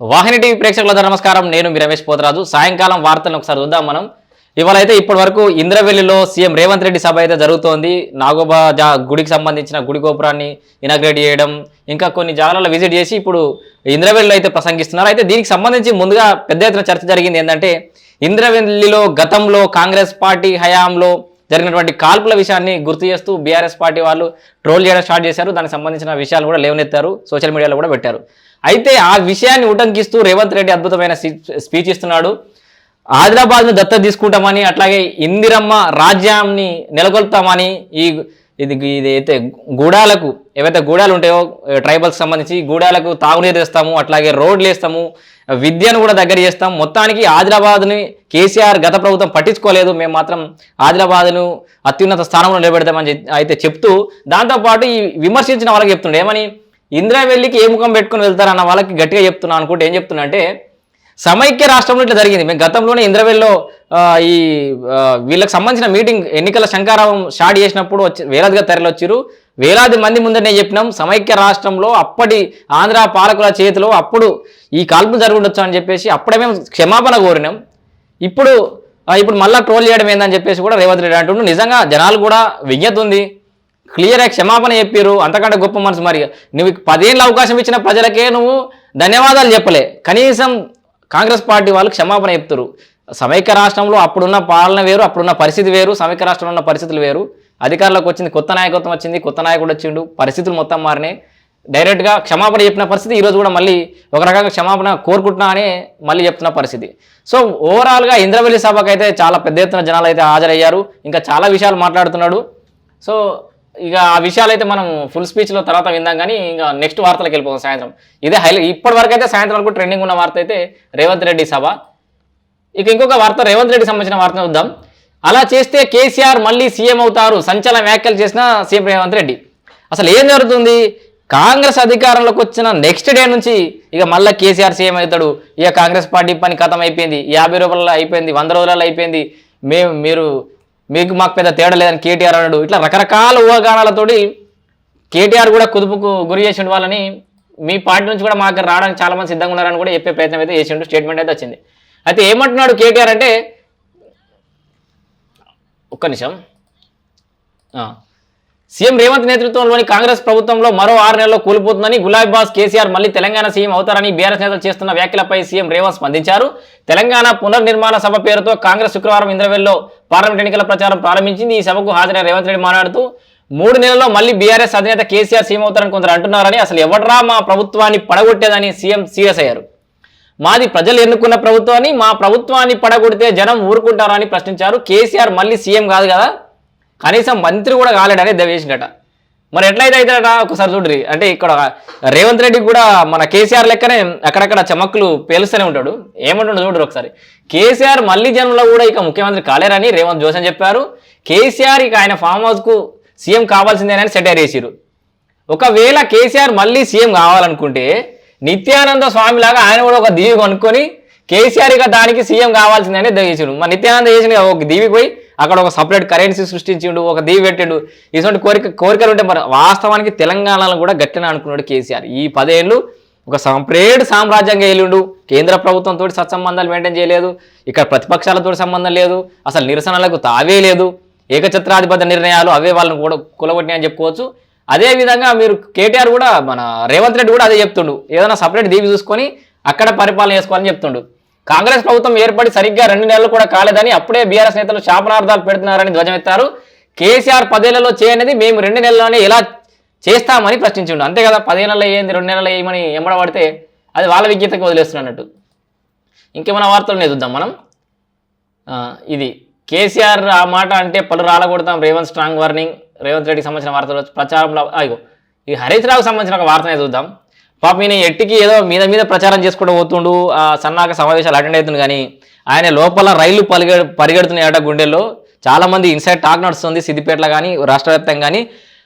వాహిని TV ప్రేక్షకుల నమస్కారం. నేను మీ రమేష్ పోతరాజు. సాయంకాలం వార్తలను ఒకసారి చూద్దాం మనం. ఇవాళ అయితే ఇప్పటి వరకు ఇంద్రవెల్లిలో సీఎం రేవంత్ రెడ్డి సభ అయితే జరుగుతోంది. నాగోబా జా గుడికి సంబంధించిన గుడి గోపురాన్ని ఇనాగ్రేట్ చేయడం ఇంకా కొన్ని జాగాలలో విజిట్ చేసి ఇప్పుడు ఇంద్రవెల్లిలో అయితే ప్రసంగిస్తున్నారు. అయితే దీనికి సంబంధించి ముందుగా పెద్ద ఎత్తున చర్చ జరిగింది ఏంటంటే ఇంద్రవెల్లిలో గతంలో కాంగ్రెస్ పార్టీ హయాంలో జరిగినటువంటి కాల్పుల విషయాన్ని గుర్తు చేస్తూ బీఆర్ఎస్ పార్టీ వాళ్ళు ట్రోల్ చేయడం స్టార్ట్ చేశారు. దానికి సంబంధించిన విషయాలు కూడా లేవనెత్తారు. సోషల్ మీడియాలో కూడా పెట్టారు. అయితే ఆ విషయాన్ని ఉటంకిస్తూ రేవంత్ రెడ్డి అద్భుతమైన స్పీచ్ ఇస్తున్నాడు. ఆదిలాబాద్ను దత్త తీసుకుంటామని అట్లాగే ఇందిరమ్మ రాజ్యాన్ని నెలకొల్పుతామని ఈ ఇది ఇది అయితే గూడాలకు ఏవైతే గూడాలు ఉంటాయో ట్రైబల్స్ సంబంధించి గూడాలకు తాగునీరు తెస్తాము అట్లాగే రోడ్లు వేస్తాము విద్యను కూడా దగ్గర చేస్తాం. మొత్తానికి ఆదిలాబాద్ని కేసీఆర్ గత ప్రభుత్వం పట్టించుకోలేదు. మేము మాత్రం ఆదిలాబాద్ను అత్యున్నత స్థానంలో నిలబెడతామని అయితే చెప్తూ దాంతోపాటు ఈ విమర్శించిన వాళ్ళకి చెప్తుండే ఏమని? ఇందిరా వెళ్ళికి ఏ ముఖం పెట్టుకుని వెళ్తారన్న వాళ్ళకి గట్టిగా చెప్తున్నా అనుకుంటే ఏం చెప్తున్నా అంటే సమైక్య రాష్ట్రంలో ఇట్లా జరిగింది. మేము గతంలోనే ఇంద్రవెల్లో ఈ వీళ్ళకి సంబంధించిన మీటింగ్ ఎన్నికల శంకారావం స్టార్ట్ చేసినప్పుడు వచ్చి వేలాదిగా తరలి వచ్చారు వేలాది మంది ముందరనే చెప్పినాం సమైక్య రాష్ట్రంలో అప్పటి ఆంధ్ర పాలకుల చేతిలో అప్పుడు ఈ కాల్పులు జరుగుండొచ్చు అని చెప్పేసి అప్పుడే మేము క్షమాపణ కోరినాం. ఇప్పుడు ఇప్పుడు మళ్ళీ ట్రోల్ చేయడం ఏందని చెప్పేసి కూడా రేవంత్ రెడ్డి అంటుండ్రు నిజంగా జనాలు కూడా విజ్ఞత ఉంది. క్లియర్గా క్షమాపణ చెప్పారు అంతకంటే గొప్ప మనసు మరి. నువ్వు పదేళ్ళు అవకాశం ఇచ్చిన ప్రజలకే నువ్వు ధన్యవాదాలు చెప్పలే. కనీసం కాంగ్రెస్ పార్టీ వాళ్ళు క్షమాపణ చెప్తారు సమైక్య రాష్ట్రంలో అప్పుడున్న పాలన వేరు అప్పుడున్న పరిస్థితి వేరు సమైక్య రాష్ట్రంలో ఉన్న పరిస్థితులు వేరు. అధికారులకు వచ్చింది కొత్త నాయకత్వం వచ్చింది కొత్త నాయకుడు వచ్చిండు పరిస్థితులు మొత్తం మారినాయి. డైరెక్ట్గా క్షమాపణ చెప్పిన పరిస్థితి ఈరోజు కూడా మళ్ళీ ఒక రకంగా క్షమాపణ కోరుకుంటున్నా అని మళ్ళీ చెప్తున్న పరిస్థితి. సో ఓవరాల్గా ఇంద్రవెల్లి సభకు అయితే చాలా పెద్ద ఎత్తున జనాలు అయితే హాజరయ్యారు. ఇంకా చాలా విషయాలు మాట్లాడుతున్నాడు. సో ఇక ఆ విషయాలు అయితే మనం ఫుల్ స్పీచ్లో తర్వాత విందాం కానీ ఇంకా నెక్స్ట్ వార్తలకు వెళ్ళిపోతాం సాయంత్రం. ఇదే హైలైట్ ఇప్పటి వరకు అయితే సాయంత్రం వరకు ట్రెండింగ్ ఉన్న వార్త అయితే రేవంత్ రెడ్డి సభ. ఇక ఇంకొక వార్త రేవంత్ రెడ్డి సంబంధించిన వార్త చూద్దాం. అలా చేస్తే కేసీఆర్ మళ్ళీ సీఎం అవుతారు. సంచలన వ్యాఖ్యలు చేసిన సీఎం రేవంత్ రెడ్డి. అసలు ఏం జరుగుతుంది? కాంగ్రెస్ అధికారంలోకి వచ్చిన నెక్స్ట్ డే నుంచి ఇక మళ్ళీ కేసీఆర్ సీఎం అవుతాడు. ఇక కాంగ్రెస్ పార్టీ పని ఖతం అయిపోయింది యాభై రూపాయలలో అయిపోయింది వంద రోజులలో అయిపోయింది. మేము మీరు మీకు మాకు పెద్ద తేడా లేదని కేటీఆర్ అన్నాడు. ఇట్లా రకరకాల ఊహాగానాలతోటి కేటీఆర్ కూడా కుదుపుకు గురి చేసిండు వాళ్ళని మీ పార్టీ నుంచి కూడా మాకు రావడానికి చాలామంది సిద్ధంగా ఉన్నారని కూడా చెప్పే ప్రయత్నం అయితే చేసిండు స్టేట్మెంట్ అయితే వచ్చింది. అయితే ఏమంటున్నాడు కేటీఆర్ అంటే ఒక్క నిమిషం. సీఎం రేవంత్ నేతృత్వంలోని కాంగ్రెస్ ప్రభుత్వంలో మరో ఆరు నెలల్లో కూలిపోతుందని గులాబీ బాస్ కేసీఆర్ మళ్ళీ తెలంగాణ సీఎం అవుతారని బీఆర్ఎస్ నేతలు చేస్తున్న వ్యాఖ్యలపై సీఎం రేవంత్ స్పందించారు. తెలంగాణ పునర్నిర్మాణ సభ పేరుతో కాంగ్రెస్ శుక్రవారం ఇంద్రవెల్లో పార్లమెంట్ ఎన్నికల ప్రచారం ప్రారంభించింది. ఈ సభకు హాజరైన రేవంత్ రెడ్డి మాట్లాడుతూ మూడు నెలల్లో మళ్ళీ బీఆర్ఎస్ అధినేత కేసీఆర్ సీఎం అవుతారని కొందరు అంటున్నారని అసలు ఎవడ్రా మా ప్రభుత్వాన్ని పడగొట్టేదని సీఎం సీరియస్ అయ్యారు. మాది ప్రజలు ఎన్నుకున్న ప్రభుత్వాన్ని మా ప్రభుత్వాన్ని పడగొడితే జనం ఊరుకుంటారని ప్రశ్నించారు. కేసీఆర్ మళ్ళీ సీఎం కాదు కదా. కనీసం మంత్రి కూడా కాలేడని దవేసిండట మరి ఎట్లయితే అవుతాడట ఒకసారి చూడ్రి. అంటే ఇక్కడ రేవంత్ రెడ్డి కూడా మన కేసీఆర్ లెక్కనే అక్కడక్కడ చమక్కులు పేలుస్తూనే ఉంటాడు. ఏమంటుండో చూడరు ఒకసారి. కేసీఆర్ మళ్ళీ జనంలో కూడా ఇక ముఖ్యమంత్రి కాలేరని రేవంత్ జోసన్ చెప్పారు. కేసీఆర్ ఇక ఆయన ఫామ్ హౌస్కు సీఎం కావాల్సిందేనని సెటైర్ చేసిరు ఒకవేళ కేసీఆర్ మళ్ళీ సీఎం కావాలనుకుంటే నిత్యానంద స్వామిలాగా ఆయన కూడా ఒక దీవి కొనుక్కొని కేసీఆర్ ఇక దానికి సీఎం కావాల్సిందని చేసిండు మా నిత్యానంద చేసిన ఒక దీవి పోయి అక్కడ ఒక సపరేట్ కరెన్సీ సృష్టించిండు ఒక దీవి పెట్టిండు. ఇటువంటి కోరిక కోరికలు ఉంటే మరి వాస్తవానికి తెలంగాణలో కూడా గట్టిన అనుకున్నాడు కేసీఆర్. ఈ పదేళ్ళు ఒక సపరేట్ సామ్రాజ్యంగా వెళ్ళిండు కేంద్ర ప్రభుత్వంతో సత్సంబంధాలు మెయింటైన్ చేయలేదు. ఇక్కడ ప్రతిపక్షాలతో సంబంధం లేదు. అసలు నిరసనలకు తావే లేదు. ఏకఛత్రాధిపత్య నిర్ణయాలు అవే వాళ్ళని కూడా కులగొట్టినాయని అని చెప్పుకోవచ్చు. అదే విధంగా మీరు కేటీఆర్ కూడా మన రేవంత్ రెడ్డి కూడా అదే చెప్తుండు. ఏదైనా సపరేట్ దీవి చూసుకొని అక్కడ పరిపాలన చేసుకోవాలని చెప్తుండు. కాంగ్రెస్ ప్రభుత్వం ఏర్పడి సరిగ్గా రెండు నెలలు కూడా కాలేదని అప్పుడే బీఆర్ఎస్ నేతలు శాపనార్థాలు పెడుతున్నారని ధ్వజమెత్తారు. కేసీఆర్ పదేళ్ళలో చేయనిది మేము రెండు నెలల్లోనే ఎలా చేస్తామని ప్రశ్నించిండు. అంతే కదా పదేళ్ళలో ఏంది రెండు నెలలు ఏమని ఎంబడబడితే అది వాళ్ళ విజ్ఞతకు వదిలేస్తున్నట్టు. ఇంకేమైనా వార్తలు చూద్దాం మనం? ఇది కేసీఆర్ ఆ మాట అంటే పలు రాలగొడతాం. రేవంత్ స్ట్రాంగ్ వార్నింగ్ రేవంత్ రెడ్డికి సంబంధించిన వార్తలు ప్రచారంలో అయ్యో ఈ హరీష్ రావుకి సంబంధించిన ఒక వార్తనే చూద్దాం. పాప ఈయన ఎట్టికి ఏదో మీద మీద ప్రచారం చేసుకుంటూ పోతుండు ఆ సన్నాహక సమావేశాలు అటెండ్ అవుతుంది కానీ ఆయన లోపల రైళ్ళు పరిగె పరిగెడుతున్నాయట గుండెల్లో. చాలామంది ఇన్సైడ్ టాక్ నడుస్తుంది సిద్దిపేటలో కానీ రాష్ట్ర వ్యాప్తంగా కానీ.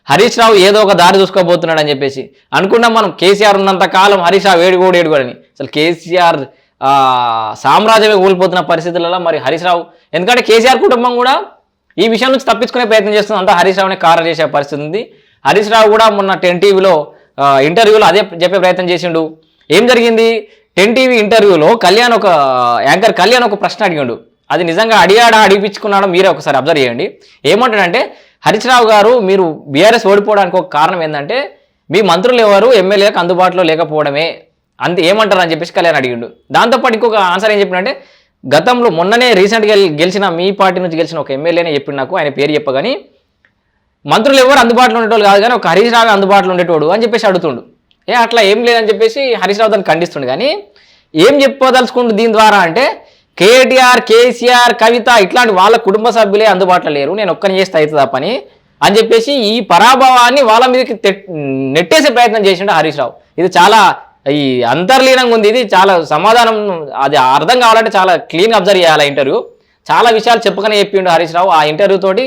హరీష్ రావు ఏదో ఒక దారి చూసుకోబోతున్నాడు అని చెప్పేసి. అనుకున్నాం మనం కేసీఆర్ ఉన్నంత కాలం హరీష్ రావు ఏడుగోడు ఏడుగోడని. అసలు కేసీఆర్ సామ్రాజ్యమే కోల్పోతున్న పరిస్థితులలో మరి హరీష్ రావు ఎందుకంటే కేసీఆర్ కుటుంబం కూడా ఈ విషయం నుంచి తప్పించుకునే ప్రయత్నం చేస్తుంది అంతా హరీష్ రావునే కారణం చేసే పరిస్థితి ఉంది. హరీష్ రావు కూడా మొన్న టెన్ టీవీలో ఇంటర్వ్యూలో అదే చెప్పే ప్రయత్నం చేసిండు. ఏం జరిగింది? టెన్ టీవీ ఇంటర్వ్యూలో కళ్యాణ్ ఒక యాంకర్ కళ్యాణ్ ఒక ప్రశ్న అడిగాడు. అది నిజంగా అడిగాడా అడిపించుకున్నాడో మీరే ఒకసారి అబ్జర్వ్ చేయండి. ఏమంటాడంటే హరీష్ రావు గారు మీరు బీఆర్ఎస్ ఓడిపోవడానికి ఒక కారణం ఏంటంటే మీ మంత్రులు ఎవరు? ఎమ్మెల్యేలకు అందుబాటులో లేకపోవడమే. అంతే ఏమంటారు అని చెప్పేసి కళ్యాణ్ అడిగిండు. దాంతోపాటు ఇంకొక ఆన్సర్ ఏం చెప్పినంటే గతంలో మొన్ననే రీసెంట్గా గెలిచిన మీ పార్టీ నుంచి గెలిచిన ఒక ఎమ్మెల్యేనే చెప్పిండు నాకు ఆయన పేరు చెప్పగాని మంత్రులు ఎవరు అందుబాటులో ఉండేటోళ్ళు కాదు కానీ ఒక హరీష్ రావు అందుబాటులో ఉండేటోడు అని చెప్పేసి అడుగుతుండు. ఏ అట్లా ఏం లేదని చెప్పేసి హరీష్ రావు దాన్ని ఖండిస్తుండు. కానీ ఏం చెప్పదలుచుకుంటు దీని ద్వారా అంటే కేటీఆర్ కేసీఆర్ కవిత ఇట్లాంటి వాళ్ళ కుటుంబ సభ్యులే అందుబాటులో లేరు. నేను ఒక్కని చేస్తే అవుతుందా పని? అని చెప్పేసి ఈ పరాభవాన్ని వాళ్ళ మీదకి నెట్టేసే ప్రయత్నం చేసిండు హరీష్ రావు. ఇది చాలా ఈ అంతర్లీనంగా ఉంది. ఇది చాలా సమాధానం అది అర్థం కావాలంటే చాలా క్లీన్ అబ్జర్వ్ చేయాలి ఇంటర్వ్యూ. చాలా విషయాలు చెప్పకనే చెప్పిండు హరీష్ రావు. ఆ ఇంటర్వ్యూ తోటి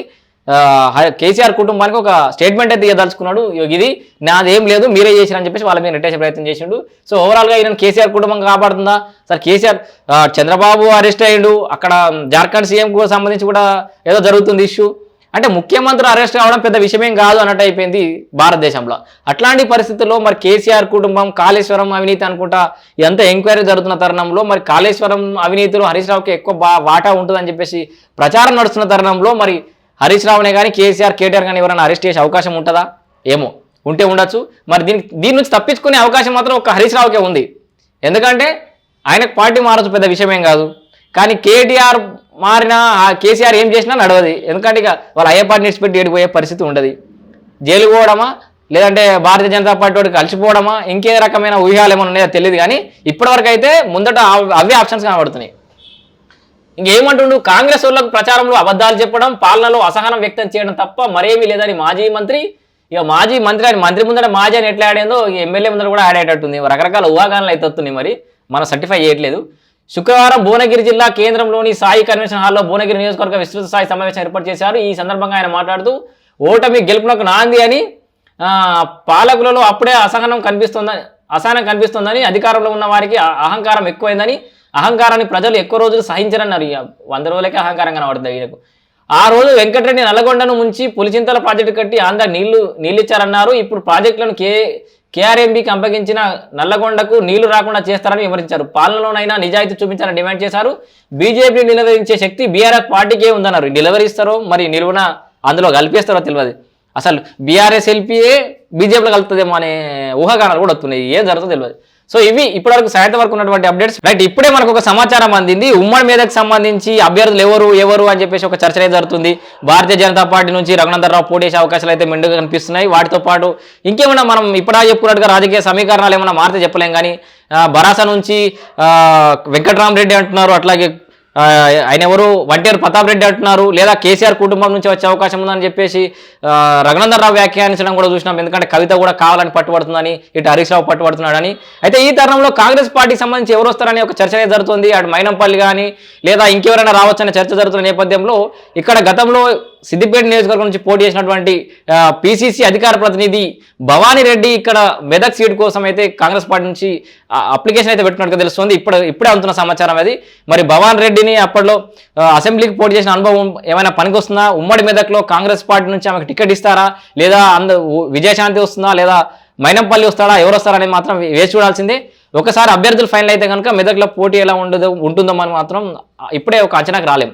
కేసీఆర్ కుటుంబానికి ఒక స్టేట్మెంట్ అయితే ఇవ్వదలుచుకున్నాడు ఇది నాదేం లేదు మీరే చేసిరని చెప్పేసి వాళ్ళ మీద నెట్టేసే ప్రయత్నం చేసిండు. సో ఓవరాల్గా ఈయన కేసీఆర్ కుటుంబం కాపాడుతుందా? సార్ కేసీఆర్ చంద్రబాబు అరెస్ట్ అయ్యిండు. అక్కడ జార్ఖండ్ సీఎంకు సంబంధించి కూడా ఏదో జరుగుతుంది ఇష్యూ అంటే ముఖ్యమంత్రి అరెస్ట్ కావడం పెద్ద విషయమేం కాదు అన్నట్టు అయిపోయింది భారతదేశంలో. అట్లాంటి పరిస్థితుల్లో మరి కేసీఆర్ కుటుంబం కాళేశ్వరం అవినీతి అనుకుంటా ఎంత ఎంక్వైరీ జరుగుతున్న తరుణంలో మరి కాళేశ్వరం అవినీతిలో హరీష్ రావుకి ఎక్కువ బా వాటా ఉంటుందని చెప్పేసి ప్రచారం నడుస్తున్న తరుణంలో మరి హరీష్ రావునే కానీ కేసీఆర్ కేటీఆర్ కానీ ఎవరైనా అరెస్ట్ చేసే అవకాశం ఉంటుందా? ఏమో. ఉంటే ఉండొచ్చు. మరి దీనికి దీని నుంచి తప్పించుకునే అవకాశం మాత్రం ఒక హరీష్ రావుకే ఉంది. ఎందుకంటే ఆయనకు పార్టీ మారచ్చు పెద్ద విషయమేం కాదు. కానీ కేటీఆర్ మారినా కేసీఆర్ ఏం చేసినా నడవదు. ఎందుకంటే ఇక వాళ్ళు అయ్యే పార్టీ నిడిచిపెట్టి ఏడిపోయే పరిస్థితి ఉండదు. జైలు పోవడమా? లేదంటే భారతీయ జనతా పార్టీ వాడు కలిసిపోవడమా ఇంకే రకమైన ఊహాలు ఏమైనా ఉన్నాయో తెలియదు కానీ ఇప్పటివరకు అయితే ముందట అవే ఆప్షన్స్ కనబడుతున్నాయి. ఇంకేమంటుండు? కాంగ్రెస్ వాళ్ళకు ప్రచారంలో అబద్ధాలు చెప్పడం పాలనలో అసహనం వ్యక్తం చేయడం తప్ప మరేమీ లేదని మాజీ మంత్రి ఇక మాజీ మంత్రి అని మంత్రి ముందర మాజీ అని ఎట్లా ఆడేందో ఎమ్మెల్యే ముందర కూడా ఆడేటట్టుంది రకరకాల ఊహాగానాలు అయితే వస్తున్నాయి మరి. మనం సర్టిఫై చేయట్లేదు. శుక్రవారం భువనగిరి జిల్లా కేంద్రంలోని సాయి కన్వెన్షన్ హాల్లో భువనగిరి నియోజకవర్గ విస్తృత స్థాయి సమావేశం ఏర్పాటు చేశారు. ఈ సందర్భంగా ఆయన మాట్లాడుతూ ఓటమి గెలుపునకు నాంది అని పాలకులలో అప్పుడే అసహనం కనిపిస్తుందని అసహనం కనిపిస్తుందని అధికారంలో ఉన్న వారికి అహంకారం ఎక్కువైందని అహంకారాన్ని ప్రజలు ఎక్కువ రోజులు సహించరన్నారు. ఇక వంద రోజులకే అహంకారం కనబడుతుంది ఈయనకు. ఆ రోజు వెంకటరెడ్డి నల్లగొండను ముంచి పులిచింతల ప్రాజెక్టు కట్టి ఆంధ్ర నీళ్ళు నీళ్ళిచ్చారన్నారు. ఇప్పుడు ప్రాజెక్టులను కే కేఆర్ఎంబీకి అప్పగించిన నల్లగొండకు నీళ్ళు రాకుండా చేస్తారని విమర్శించారు. పాలనలోనైనా నిజాయితీ చూపించాలని డిమాండ్ చేశారు. బీజేపీ నిలవరించే శక్తి బీఆర్ఎస్ పార్టీకే ఉందన్నారు. నిలవరిస్తారో మరి నిలువున అందులో కల్పిస్తారో తెలియదు. అసలు బీఆర్ఎస్ ఎల్పీఏ బీజేపీలో కలుపుతుందేమో అనే ఊహాగానాలు కూడా వస్తున్నాయి. ఏం జరుగుతుందో తెలియదు. సో ఇవి ఇప్పటివరకు సాయంత్రం వరకు ఉన్నటువంటి అప్డేట్స్. రైట్ ఇప్పుడే మనకు ఒక సమాచారం అందింది. ఉమ్మడి మీదకు సంబంధించి అభ్యర్థులు ఎవరు ఎవరు అని చెప్పేసి ఒక చర్చ అయితే జరుగుతుంది. భారతీయ జనతా పార్టీ నుంచి రఘునందరరావు రావు అవకాశాలు అయితే మెండుగా కనిపిస్తున్నాయి. వాటితో పాటు ఇంకేమైనా మనం ఇప్పుడా చెప్పుకున్నట్టుగా రాజకీయ సమీకరణాలు ఏమైనా మారితే చెప్పలేం కానీ బరాస నుంచి వెంకట్రామరెడ్డి అంటున్నారు. అట్లాగే ఆయన ఎవరు? వంటేరు ప్రతాప్ రెడ్డి అంటున్నారు. లేదా కేసీఆర్ కుటుంబం నుంచి వచ్చే అవకాశం ఉందని చెప్పేసి రఘునందనరావు వ్యాఖ్యానించడం కూడా చూసినాం. ఎందుకంటే కవిత కూడా కావాలని పట్టుబడుతుందని ఇటు హరీష్ రావు పట్టుబడుతున్నాడని. అయితే ఈ తరుణంలో కాంగ్రెస్ పార్టీకి సంబంధించి ఎవరు వస్తారని ఒక చర్చ జరుగుతుంది. అటు మైనంపల్లి కానీ లేదా ఇంకెవరైనా రావచ్చనే చర్చ జరుగుతున్న నేపథ్యంలో ఇక్కడ గతంలో సిద్దిపేట నియోజకవర్గం నుంచి పోటీ చేసినటువంటి పిసిసి అధికార ప్రతినిధి భవానీ రెడ్డి ఇక్కడ మెదక్ సీట్ కోసం అయితే కాంగ్రెస్ పార్టీ నుంచి అప్లికేషన్ అయితే పెట్టుకున్నట్టుగా తెలుస్తుంది. ఇప్పుడు ఇప్పుడే అందుతున్న సమాచారం అది. మరి భవాన్ రెడ్డిని అప్పట్లో అసెంబ్లీకి పోటీ చేసిన అనుభవం ఏమైనా పనికొస్తుందా? ఉమ్మడి మెదక్లో కాంగ్రెస్ పార్టీ నుంచి ఆమెకు టికెట్ ఇస్తారా? లేదా అంద విజయశాంతి వస్తుందా? లేదా మైనంపల్లి వస్తాడా? ఎవరు వస్తారా అని మాత్రం వేచి చూడాల్సిందే. ఒకసారి అభ్యర్థులు ఫైనల్ అయితే కనుక మెదక్లో పోటీ ఎలా ఉండదో ఉంటుందో మనం మాత్రం ఇప్పుడే ఒక అంచనాకు రాలేం.